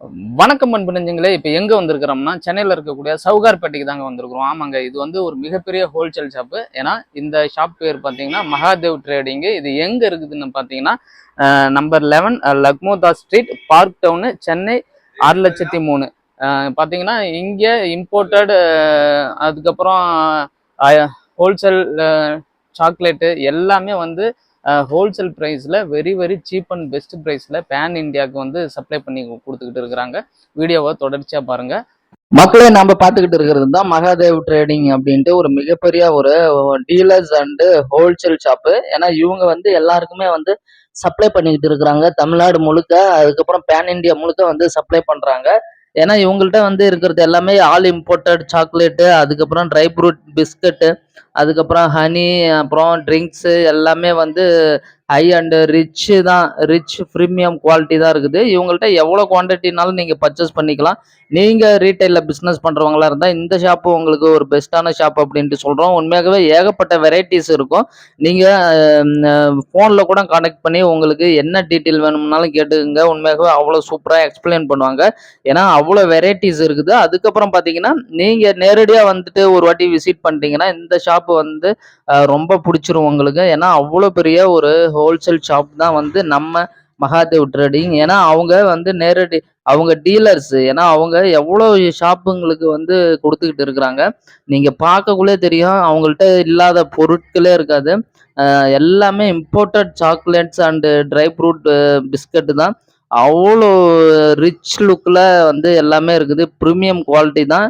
வணக்கம் அன்பு நெஞ்சங்களே இப்போ எங்கே வந்திருக்கிறோம்னா சென்னையில் இருக்கக்கூடிய சவுகார்பேட்டைக்கு தாங்க வந்திருக்கிறோம். ஆமாங்க இது வந்து ஒரு மிகப்பெரிய ஹோல்சேல் ஷாப்பு ஏன்னா இந்த ஷாப் பேர் பார்த்தீங்கன்னா மகாதேவ் ட்ரேடிங்கு இது எங்கே இருக்குதுன்னு பார்த்தீங்கன்னா நம்பர் லெவன் லக்மோதா ஸ்ட்ரீட் பார்க் டவுனு சென்னை ஆறு லட்சத்தி மூணு. பார்த்தீங்கன்னா இங்கே இம்போர்ட்டட் அதுக்கப்புறம் ஹோல்சேல் சாக்லேட்டு எல்லாமே வந்து ஹோல்சேல் ப்ரைஸில் very very cheap and best ப்ரைஸில் பேன் இந்தியாவுக்கு வந்து சப்ளை பண்ணி கொடுத்துக்கிட்டு இருக்கிறாங்க. வீடியோவை தொடர்ச்சியாக பாருங்கள் மக்களே நம்ம பார்த்துக்கிட்டு இருக்கிறது தான் மகாதேவ் ட்ரேடிங் அப்படின்ட்டு ஒரு மிகப்பெரிய ஒரு டீலர்ஸ் அண்டு ஹோல்சேல் ஷாப்பு ஏன்னா இவங்க வந்து எல்லாருக்குமே வந்து சப்ளை பண்ணிக்கிட்டு இருக்கிறாங்க. தமிழ்நாடு முழுக்க அதுக்கப்புறம் பேன் இந்தியா முழுக்க வந்து சப்ளை பண்ணுறாங்க ஏன்னா இவங்கள்ட்ட வந்து இருக்கிறது எல்லாமே ஆல் இம்போர்ட்டட் சாக்லேட்டு அதுக்கப்புறம் ட்ரை ஃப்ரூட் பிஸ்கட்டு அதுக்கப்புறம் ஹனி அப்புறம் ட்ரிங்க்ஸு எல்லாமே வந்து ஹை அண்ட் ரிச்சு தான் ரிச் ப்ரீமியம் குவாலிட்டி தான் இருக்குது. இவங்கள்ட்ட எவ்வளோ குவான்டிட்டினாலும் நீங்கள் பர்ச்சேஸ் பண்ணிக்கலாம். நீங்கள் ரீட்டைலில் பிஸ்னஸ் பண்ணுறவங்களா இருந்தால் இந்த ஷாப்பு உங்களுக்கு ஒரு பெஸ்ட்டான ஷாப் அப்படின்ட்டு சொல்கிறோம் உண்மையாகவே ஏகப்பட்ட வெரைட்டிஸ் இருக்கும். நீங்கள் ஃபோனில் கூட கனெக்ட் பண்ணி உங்களுக்கு என்ன டீட்டெயில் வேணும்னாலும் கேட்டுக்கோங்க. உண்மையாகவே அவ்வளோ சூப்பராக எக்ஸ்பிளைன் பண்ணுவாங்க. ஏன்னா அவ்வளோ வெரைட்டிஸ் இருக்குது. அதுக்கப்புறம் பார்த்தீங்கன்னா நீங்கள் நேரடியாக வந்துட்டு ஒரு வாட்டி விசிட் பண்ணிட்டீங்கன்னா இந்த ஷாப்பு வந்து ரொம்ப பிடிச்சிரும் உங்களுக்கு. ஏன்னா அவ்வளோ பெரிய ஒரு ஹோல்சேல் ஷாப் தான் வந்து நம்ம மகாதேவ் ட்ரேடிங் ஏன்னா அவங்க வந்து நேரடி அவங்க டீலர்ஸ் ஏன்னா அவங்க எவ்வளோ ஷாப்புங்களுக்கு வந்து கொடுத்துக்கிட்டு இருக்கிறாங்க. நீங்கள் பார்க்கக்குள்ளே தெரியும் அவங்கள்ட்ட இல்லாத பொருட்களே இருக்காது. எல்லாமே imported chocolates and dry fruit biscuit தான். அவ்வளோ ரிச் லுக்கில் வந்து எல்லாமே இருக்குது. ப்ரீமியம் குவாலிட்டி தான்.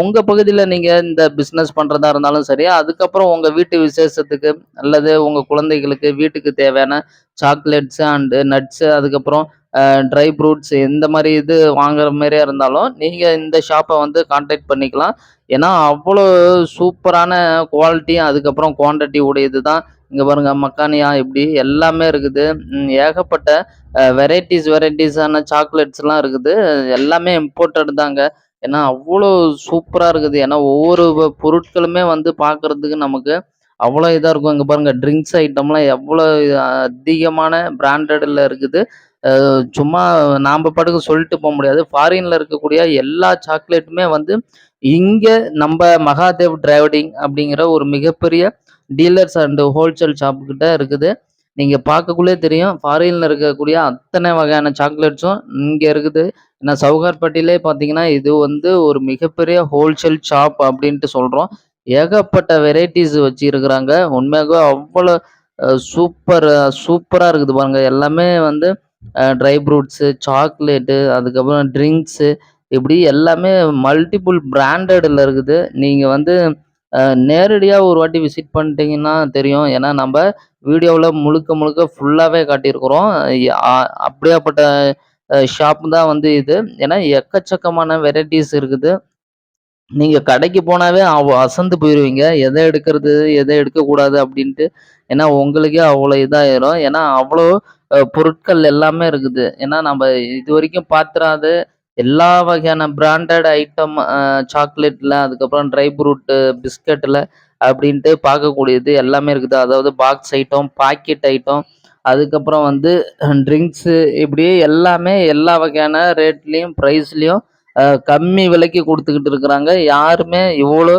உங்கள் பகுதியில் நீங்கள் இந்த பிஸ்னஸ் பண்ணுறதா இருந்தாலும் சரி அதுக்கப்புறம் உங்கள் வீட்டு விசேஷத்துக்கு அல்லது உங்கள் குழந்தைகளுக்கு வீட்டுக்கு தேவையான சாக்லேட்ஸு அண்டு நட்ஸு அதுக்கப்புறம் ட்ரை ஃப்ரூட்ஸ் இந்த மாதிரி இது வாங்குற மாதிரியா இருந்தாலும் நீங்கள் இந்த ஷாப்பை வந்து காண்டாக்ட் பண்ணிக்கலாம். ஏன்னா அவ்வளோ சூப்பரான குவாலிட்டி அதுக்கப்புறம் குவான்டிட்டி உடையது தான். இங்கே பாருங்க மக்கானியா இப்படி எல்லாமே இருக்குது. ஏகப்பட்ட வெரைட்டிஸ் வெரைட்டிஸான சாக்லேட்ஸ்லாம் இருக்குது. எல்லாமே இம்போர்ட்டட் தாங்க. ஏன்னா அவ்வளோ சூப்பராக இருக்குது. ஏன்னா ஒவ்வொரு பொருட்களுமே வந்து பார்க்கறதுக்கு நமக்கு அவ்வளோ இதாக இருக்கும். இங்கே பாருங்க ட்ரிங்க்ஸ் ஐட்டம்லாம் எவ்வளோ அதிகமான பிராண்டடில் இருக்குது. சும்மா நாம் பாட்டுக்கு சொல்லிட்டு போக முடியாது. ஃபாரினில் இருக்கக்கூடிய எல்லா சாக்லேட்டுமே வந்து இங்கே நம்ம மகாதேவ் டிரைவிங் அப்படிங்கிற ஒரு மிகப்பெரிய டீலர்ஸ் அண்டு ஹோல்சேல் ஷாப்புக்கிட்ட இருக்குது. நீங்கள் பார்க்கக்குள்ளே தெரியும் ஃபாரினில் இருக்கக்கூடிய அத்தனை வகையான சாக்லேட்ஸும் இங்கே இருக்குது. ஏன்னா சவுகார்பட்டியிலே பார்த்தீங்கன்னா இது வந்து ஒரு மிகப்பெரிய ஹோல்சேல் ஷாப் அப்படின்ட்டு சொல்கிறோம் ஏகப்பட்ட வெரைட்டிஸ் வச்சுருக்குறாங்க. உண்மையாகவே அவ்வளோ சூப்பர் சூப்பராக இருக்குது பாருங்க. எல்லாமே வந்து ட்ரை ஃப்ரூட்ஸு சாக்லேட்டு அதுக்கப்புறம் ட்ரிங்க்ஸு இப்படி எல்லாமே மல்டிபிள் பிராண்டடில் இருக்குது. நீங்கள் வந்து நேரடியாக ஒரு வாட்டி விசிட் பண்ணிட்டீங்கன்னா தெரியும். ஏன்னா நம்ம வீடியோவில் முழுக்க முழுக்க ஃபுல்லாகவே காட்டியிருக்கிறோம். அப்படியாப்பட்ட ஷாப் தான் வந்து இது. ஏன்னா எக்கச்சக்கமான வெரைட்டிஸ் இருக்குது. நீங்கள் கடைக்கு போனாவே அவ அசந்து போயிடுவீங்க எதை எடுக்கிறது எதை எடுக்கக்கூடாது அப்படின்ட்டு. ஏன்னா உங்களுக்கே அவ்வளோ இதாயிரும். ஏன்னா அவ்வளோ பொருட்கள் எல்லாமே இருக்குது. ஏன்னா நம்ம இது வரைக்கும் பார்த்துறாது எல்லா வகையான பிராண்டட் ஐட்டம் சாக்லேட்டில் அதுக்கப்புறம் ட்ரை ஃப்ரூட்டு பிஸ்கட்டில் அப்படின்ட்டு பார்க்கக்கூடியது எல்லாமே இருக்குது. அதாவது பாக்ஸ் ஐட்டம் பாக்கெட் ஐட்டம் அதுக்கப்புறம் வந்து ட்ரிங்க்ஸு இப்படி எல்லாமே எல்லா வகையான ரேட்லேயும் ப்ரைஸ்லேயும் கம்மி விலைக்கு கொடுத்துக்கிட்டு இருக்கிறாங்க. யாருமே இவ்வளோ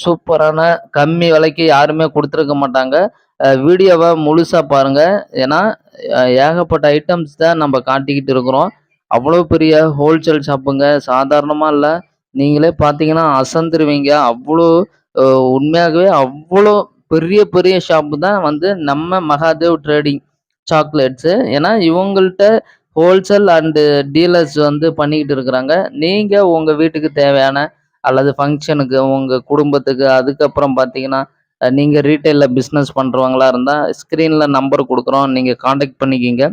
சூப்பரான கம்மி விலைக்கு யாருமே கொடுத்துருக்க மாட்டாங்க. வீடியோவை முழுசாக பாருங்கள் ஏன்னா ஏகப்பட்ட ஐட்டம்ஸ் தான் நம்ம காட்டிக்கிட்டு இருக்கிறோம். அவ்வளோ பெரிய ஹோல்சேல் ஷாப்புங்க சாதாரணமாக இல்லை. நீங்களே பார்த்தீங்கன்னா அசந்துருவீங்க. அவ்வளோ உண்மையாகவே அவ்வளோ பெரிய பெரிய ஷாப்பு தான் வந்து நம்ம மகாதேவ் ட்ரேடிங் சாக்லேட்ஸு ஏன்னா இவங்கள்ட்ட ஹோல்சேல் அண்டு டீலர்ஸ் வந்து பண்ணிக்கிட்டு இருக்கிறாங்க. நீங்கள் உங்கள் வீட்டுக்கு தேவையான அல்லது ஃபங்க்ஷனுக்கு உங்கள் குடும்பத்துக்கு அதுக்கப்புறம் பார்த்தீங்கன்னா நீங்கள் ரீட்டைலில் பிஸ்னஸ் பண்ணுறவங்களா இருந்தால் ஸ்க்ரீனில் நம்பர் கொடுக்குறோம். நீங்கள் காண்டாக்ட் பண்ணிக்கிங்க.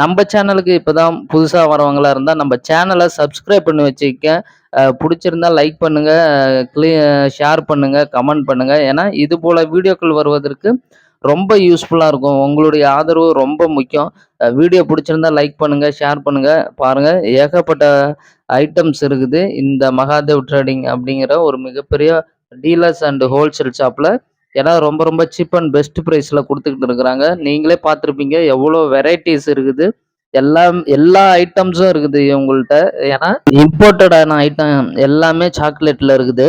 நம்ம சேனலுக்கு இப்போ தான் புதுசாக வரவங்களா இருந்தால் நம்ம சேனலை சப்ஸ்கிரைப் பண்ணி வச்சுக்க. பிடிச்சிருந்தா லைக் பண்ணுங்கள் க்ளீ ஷேர் பண்ணுங்கள் கமெண்ட் பண்ணுங்கள் ஏன்னா இது போல் வீடியோக்கள் வருவதற்கு ரொம்ப யூஸ்ஃபுல்லாக இருக்கும். உங்களுடைய ஆதரவு ரொம்ப முக்கியம். வீடியோ பிடிச்சிருந்தா லைக் பண்ணுங்கள் ஷேர் பண்ணுங்கள் பாருங்கள் ஏகப்பட்ட ஐட்டம்ஸ் இருக்குது. இந்த மகாதேவ் ட்ரேடிங் அப்படிங்கிற ஒரு மிகப்பெரிய டீலர்ஸ் அண்ட் ஹோல்சேல் ஷாப்பில் ஏன்னா ரொம்ப ரொம்ப சீப் அண்ட் பெஸ்ட் ப்ரைஸில் கொடுத்துக்கிட்டு இருக்கிறாங்க. நீங்களே பார்த்துருப்பீங்க எவ்வளோ வெரைட்டிஸ் இருக்குது. எல்லாம் எல்லா ஐட்டம்ஸும் இருக்குது இவங்கள்ட்ட. ஏன்னா இம்போர்ட்டடான ஐட்டம் எல்லாமே சாக்லேட்டில் இருக்குது.